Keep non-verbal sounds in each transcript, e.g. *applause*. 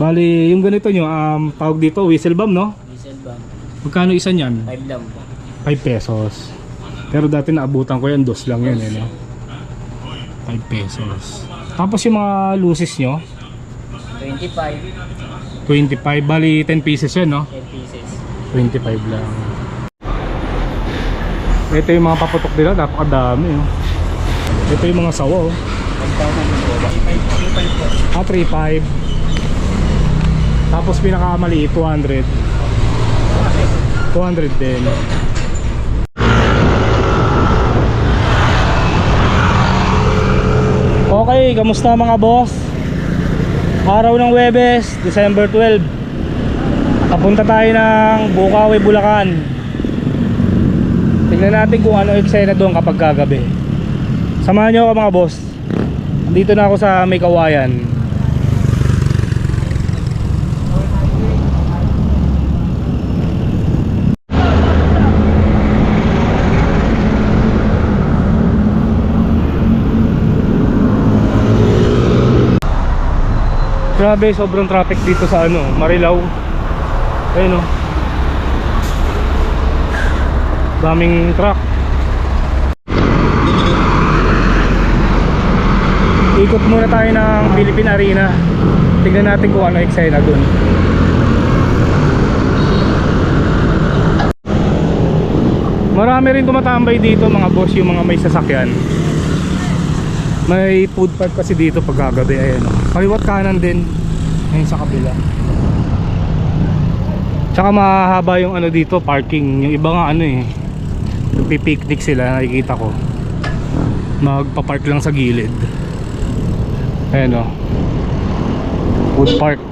Bali, yung ganito nyo, um, tawag dito, whistle bomb, no? Diesel bomb. Magkano isa niyan? 5 lang po. 5 pesos. Pero dati naabutan ko yan, dos lang yan, eh, no? 5 pesos. Tapos yung mga lucis nyo, 25. 25, bali 10 pieces yan, no? 10 pieces. 25 lang. Ito yung mga paputok nila, napakadami, oh. Ito yung mga sawa, oh. 1,000 po. 35 po. Ah, 3.5. Tapos pinakamaliit, 200. 200 din. Okay, kamusta mga boss? Araw ng Webes, December 12. Papunta tayo ng Bukawi, Bulacan. Tingnan natin kung ano eksena doon kapag kagabi. Samahan nyo ako mga boss. Dito na ako sa May Kawayan. Grabe, sobrang traffic dito sa ano, Marilao. Ayun oh. Daming truck. Ikot muna tayo ng Philippine Arena. Tingnan natin kung ano eksena dun. Marami rin tumatambay dito mga boss yung mga may sasakyan. May food park kasi dito pag kagabi ayan oh. Kaliwat kanan din. Ayun sa kabila. Tsaka mahaba yung ano dito, parking. Yung iba nga ano eh. Nagpi-picnic sila, nakikita ko. Magpa-park lang sa gilid. Ayan o. Food park.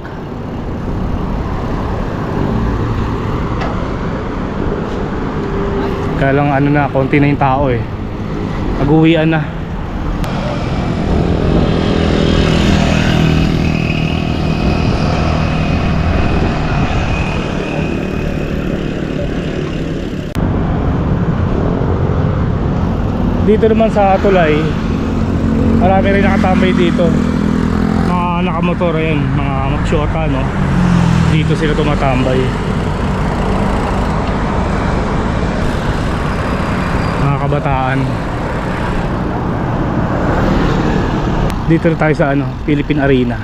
Kaya lang ano na, konti na yung tao eh. Nag-uwian na. Dito naman sa tulay, marami rin nakatambay dito. Mga nakamotor yan, mga magsyota no. Dito sila tumatambay. Mga kabataan. Dito na tayo sa ano, Philippine Arena.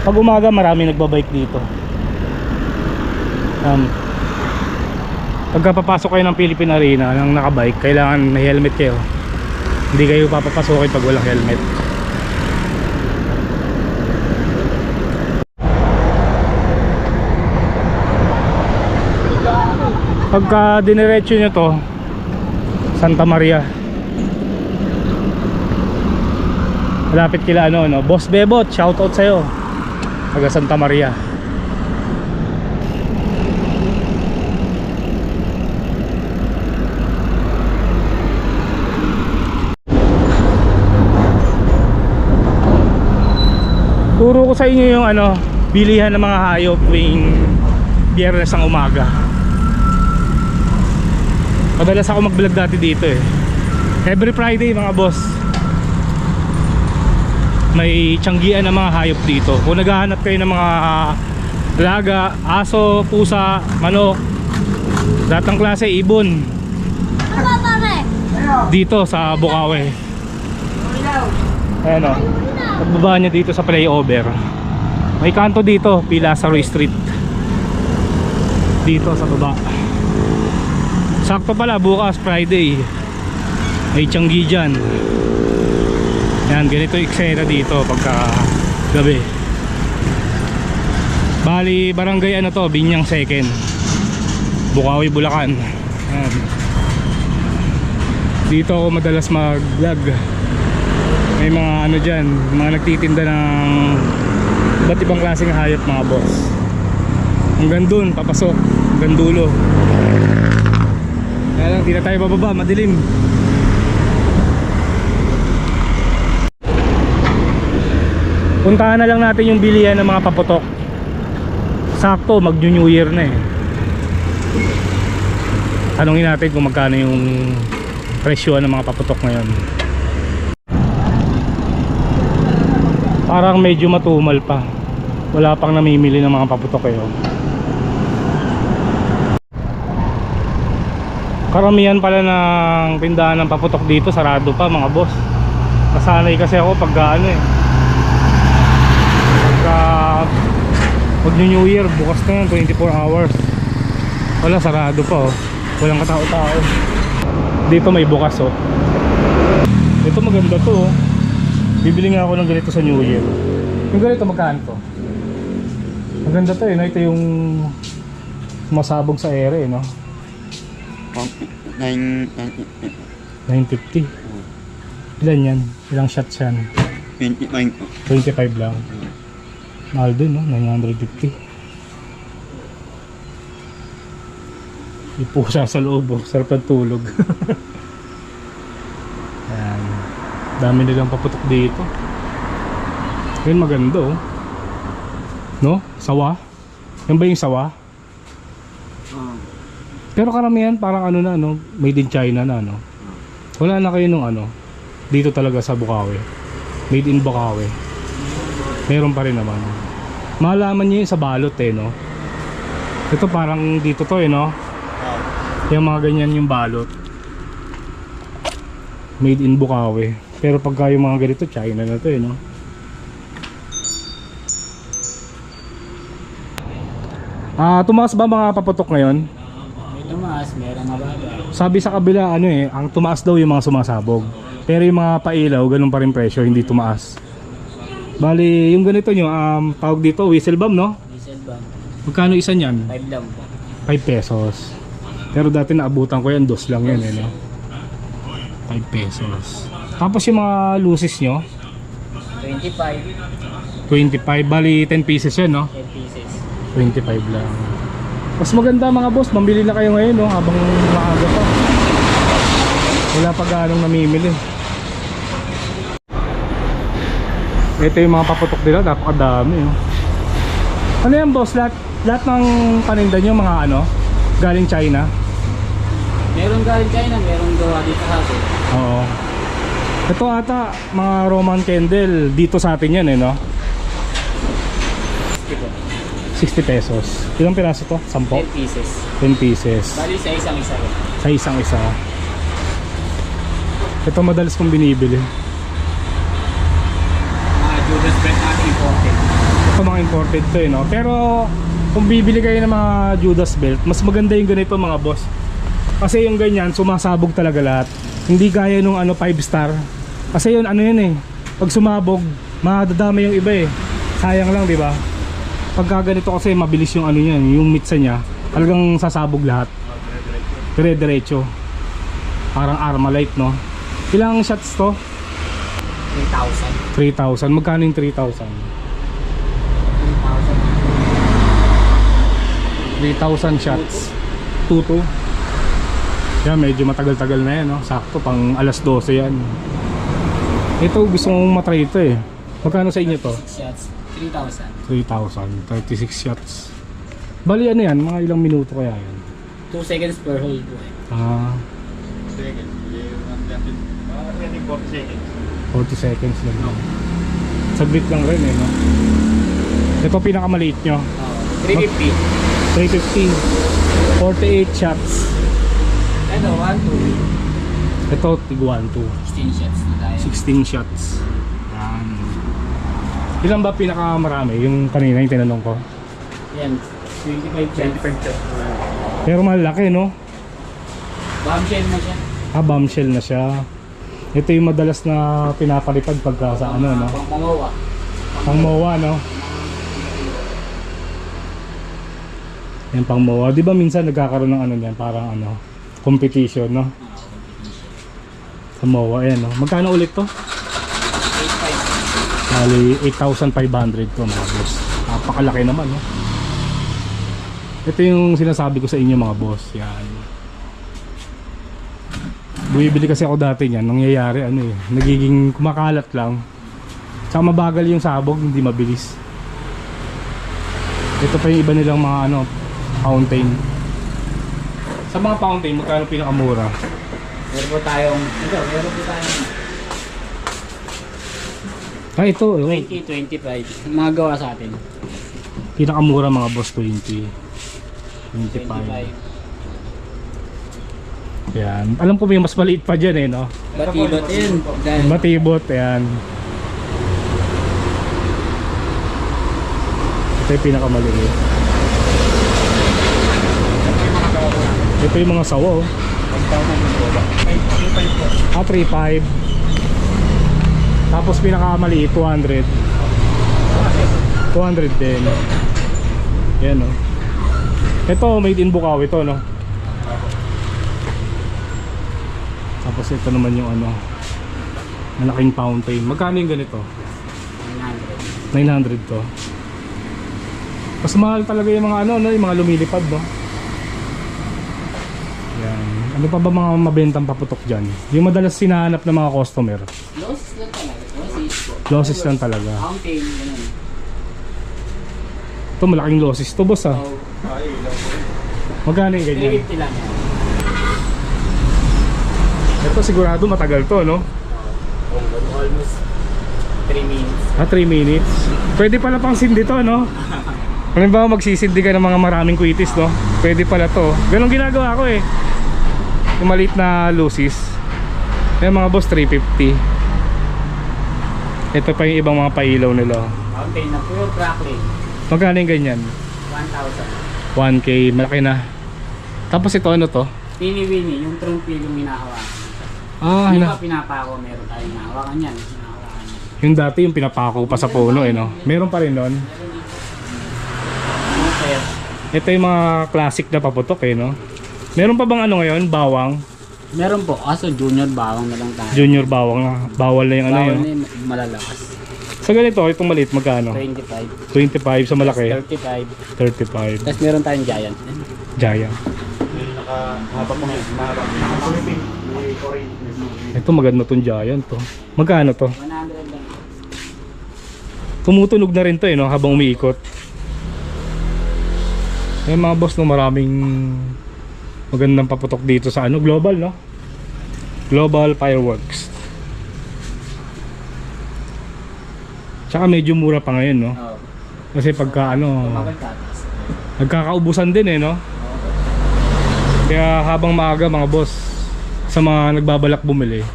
Pag umaga marami nagbabike dito. Um, Pagka papasok kayo ng Philippine Arena ng nakabike, kailangan may helmet kayo. Hindi kayo papapasokin pag walang helmet. Pagka diniretso nyo to, Santa Maria. Malapit kila ano, no? Boss Bebot, shoutout sa'yo. Taga Santa Maria. Turo ko sa inyo yung ano, bilihan ng mga hayop tuwing biyernes ng umaga. Madalas ako mag-vlog dati dito eh. Every Friday mga boss. May tiyanggian ng mga hayop dito. Kung naghahanap kayo ng mga alaga, aso, pusa, manok, lahat ng klase, ibon. Dito sa Bukawi. Ayan o. Pagbaba niya dito sa flyover. May kanto dito, Pilasaro Street. Dito sa baba. Sakto pala, bukas Friday. May tiyanggi dyan. Yan, ganito yung eksena dito pagka gabi. Bali, barangay ano to, Binyang Second. Bukawi, Bulacan. Yan. Dito ako madalas mag-vlog may mga ano dyan mga nagtitinda ng iba't ibang klaseng hayop mga boss. Hanggang dun papasok hanggang dulo kaya lang di tayo bababa madilim. Puntahan na lang natin yung bilihan ng mga paputok. Sakto mag new year na eh. Tanungin natin kung magkano yung presyo ng mga paputok ngayon parang medyo matumal pa Wala pang namimili ng mga paputok eh. oh. Karamihan pala ng tindahan ng paputok dito sarado pa mga boss. Nasanay kasi ako pag ano eh. Pagka pag New Year bukas na yan 24 hours. Wala sarado pa oh. Walang katao-tao. Dito may bukas oh. Ito maganda to oh. Bibili nga ako ng ganito sa New Year. Yung ganito magkano to? Maganda to eh, no? Ito yung masabog sa ere, eh, no? Nine, 950. Ilan yan? Ilang shots yan? 29 po. 25 lang. Mahal din, no? 950. Ipusa sa loob, oh. Sarap ng tulog. *laughs* Dami nilang paputok dito. Yan maganda, oh. No? Sawa? Yan ba yung sawa? Ah. Pero karamihan parang ano na, no? Made in China na, no? Wala na kayo nung ano? Dito talaga sa Bukawi. Made in Bukawi. Meron pa rin naman. Malaman niyo yun sa balot eh, no? Ito parang dito to eh, no? Yung mga ganyan yung balot. Made in Bukawi. Pero pagka yung mga ganito, China na to eh, no? Ah, tumaas ba mga paputok ngayon? May tumaas, meron mababa. Sabi sa kabila ano eh, ang tumaas daw yung mga sumasabog. Pero yung mga pailaw, ganun pa rin presyo, hindi tumaas. Bali, yung ganito nyo, um, tawag dito, whistle bomb, no? Diesel bank, Magkano isa niyan? 5 lang po. 5 pesos. Pero dati naabutan ko yan, dos lang yan eh, no? 5 pesos. Tapos yung mga luces nyo, 25, 25, bali 10 pieces yan, no? 10 pieces. 25 lang. Mas maganda mga boss, mambili na kayo ngayon, no? Habang maaga pa. Wala pa ganong namimili. Ito yung mga paputok nila, napakadami. Oh. Ano yan boss? Lahat, lahat ng paninda nyo mga ano? Galing China? Meron galing China, meron gawa dito sa atin. Oo. Ito ata, mga Roman candle, dito sa atin yan eh, no? 60 po. 60 pesos. Ilang piraso to? 10? 10 pieces. 10 pieces. Bali sa isang isa. Sa isang isa. Ito madalas kong binibili. Mga Judas brand natin imported. Ito mga imported to eh, no? Pero kung bibili kayo ng mga Judas belt, mas maganda yung ganito mga boss. Kasi yung ganyan, sumasabog talaga lahat. Hindi gaya nung ano 5 star. Kasi yun ano yun eh. Pag sumabog, madadami yung iba eh. Sayang lang, di ba? Pagka ganito kasi mabilis yung ano yan, yung mitsa niya, talagang sasabog lahat. Dire-diretso. Parang Armalite, no? Ilang shots to? 3,000. 3,000. Magkano yung 3,000? 3,000 shots. Tuto. Yan, medyo matagal-tagal na yan, no? Sakto, pang alas 12 yan. Ito, gusto kong matry ito eh. Magkano sa inyo to? 6 shots, 3,000. 3,000. 36 shots. Bali, ano yan? Mga ilang minuto kaya yan? 2 seconds per hole po eh. Ah, Second. Mga 40 seconds. 40 seconds lang. No? Saglit lang rin eh, no? Ito pinakamaliit nyo. Oo. 350. 350. 48 shots. Ano, 1, 2. Ito, tig 1, 2. 16 shots na tayo. 16 shots. Yan. Ilan ba pinakamarami? Yung kanina yung tinanong ko. Yan, 25 shots. 25 shots. Pero malaki, no? Bombshell mo siya. Ah, bombshell na siya. Ito yung madalas na pinapalipad pagka sa ano, no? Pang pangawa. Pang MOA, no? Yan pang MOA. Di ba minsan nagkakaroon ng ano yan? Parang ano, competition, no? Sa MOA, ayan, no? Magkano ulit to? 8,500. Bali, 8,500 to boss. Napakalaki naman, no? Ito yung sinasabi ko sa inyo mga boss. Yan. Bumibili kasi ako dati niyan. Nangyayari ano eh. Nagiging kumakalat lang. Tsaka mabagal yung sabog, hindi mabilis. Ito pa yung iba nilang mga ano, fountain. Sa mga fountain, magkano pinakamura? Meron po tayong, ito, meron po tayong Ah, ito. oh. 20, 25. Mga gawa sa atin. Pinakamura mga boss 20. 25. 25. Yan. Alam ko may mas maliit pa dyan eh, no? Batibot yun. Dahil Batibot, yan. Ito yung pinakamaliit. Ito yung mga sawa, oh. Ah, 3.5. Tapos pinakamaliit, 200. 200 din. Yan, oh. Ito, made in Bukaw ito, no? Tapos ito naman yung ano, malaking fountain. Magkano yung ganito? 900. 900 to. Mas mahal talaga yung mga ano, no, yung mga lumilipad, no? Ano pa ba mga mabentang paputok dyan? Yung madalas sinahanap ng mga customer. Losses lang talaga. Losses po. Losses lang talaga. Fountain, ganun. Ito malaking losses to, boss, ah. So, Magkano yung ganyan? 350 lang yan. Ito sigurado matagal to, no? Almost 3 minutes. Ah, 3 minutes. Pwede pala pang sindi to, no? *laughs* Ano ba magsisindi ka ng mga maraming kuitis, no? Pwede pala to. Ganun ginagawa ko eh. Yung maliit na lucis. Yung mga boss, 350. Ito pa yung ibang mga pailaw nila. Fountain na pure crackling. Magkano yung ganyan? 1,000. 1K, malaki na. Tapos ito ano to? Pini-wini, yung trumpil yung hinahawakan. Ah, Di na. ba pinapako, meron tayong hinahawakan yan. Hinahawakan. Yung dati yung pinapako pa sa puno eh, no? Meron pa rin nun. Ito yung mga classic na paputok eh, no? Meron pa bang ano ngayon? Bawang? Meron po, kaso junior bawang na lang tayo. Junior bawang na. Bawal na yung ano yun. na yung malalakas. Sa ganito, itong maliit magkano? 25. 25 sa malaki. 35. 35. Tapos meron tayong giant. Giant. Nakapulipin. May orange. Ito maganda tong giant to. Magkano to? 100 lang. Tumutunog na rin to eh, no? Habang umiikot. Eh mga boss no, maraming magandang paputok dito sa ano, global no? Global Fireworks. Tsaka medyo mura pa ngayon no? Kasi pagka ano, nagkakaubusan din eh no? Kaya habang maaga mga boss, sa mga nagbabalak bumili,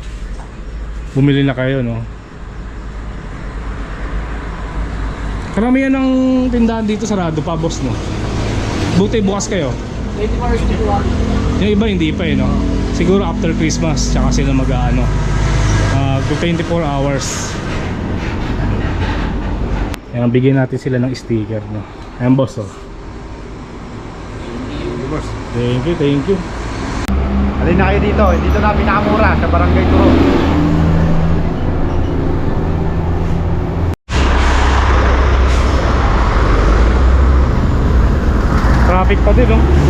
bumili na kayo no? Karamihan ng tindahan dito sarado pa boss no? Buti bukas kayo. 24 hours to one. Yung iba hindi pa eh no? Siguro after Christmas tsaka sila mag-ano. Uh, 24 hours. Ayan, bigyan natin sila ng sticker no. Ayan boss oh. Thank you, thank you. Alin na kayo dito. Dito na pinakamura sa Barangay Turo. Traffic pa din no.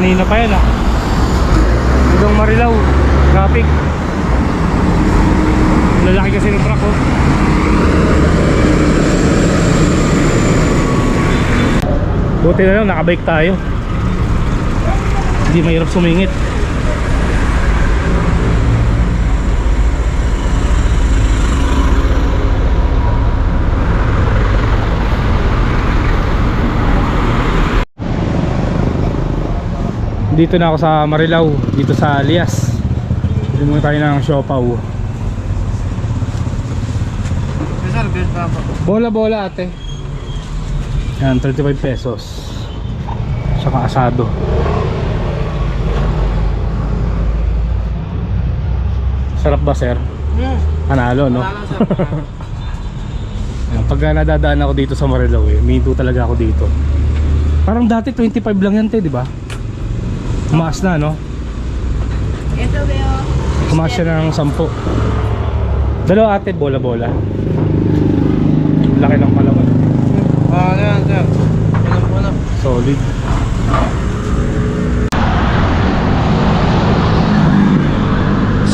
Kanina pa yan ah. Hanggang Marilao. Traffic. Lalaki kasi ng truck oh. Buti na lang nakabike tayo. Hindi mahirap sumingit. Dito na ako sa Marilao, dito sa Lias. Dito muna tayo ng siopaw. Sir, best pa po. Bola bola ate. Yan, 35 pesos. Saka asado. Sarap ba sir? Panalo no? Lang sir. *laughs* Pagka nadadaan ako dito sa Marilao eh, minto talaga ako dito. Parang dati 25 lang yan te, di ba? Tumaas na no? Ito Beo. Tumaas siya ng 10. Dalawa ate, bola-bola. Laki ng palawan. Ah, ano yan, sir? Ano po na? Solid.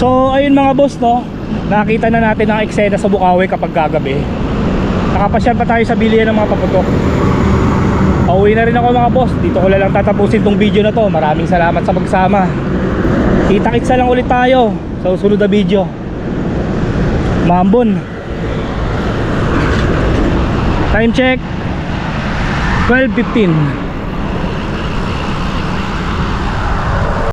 So, ayun mga boss, no? Nakita na natin ang eksena sa Bukawi kapag gagabi. Nakapasyal pa tayo sa bilihan ng mga paputok. Pauwi na rin ako mga boss. Dito ko lang tatapusin tong video na to. Maraming salamat sa pagsama. Kita-kitsa lang ulit tayo sa susunod na video. Mambon. Time check. 12.15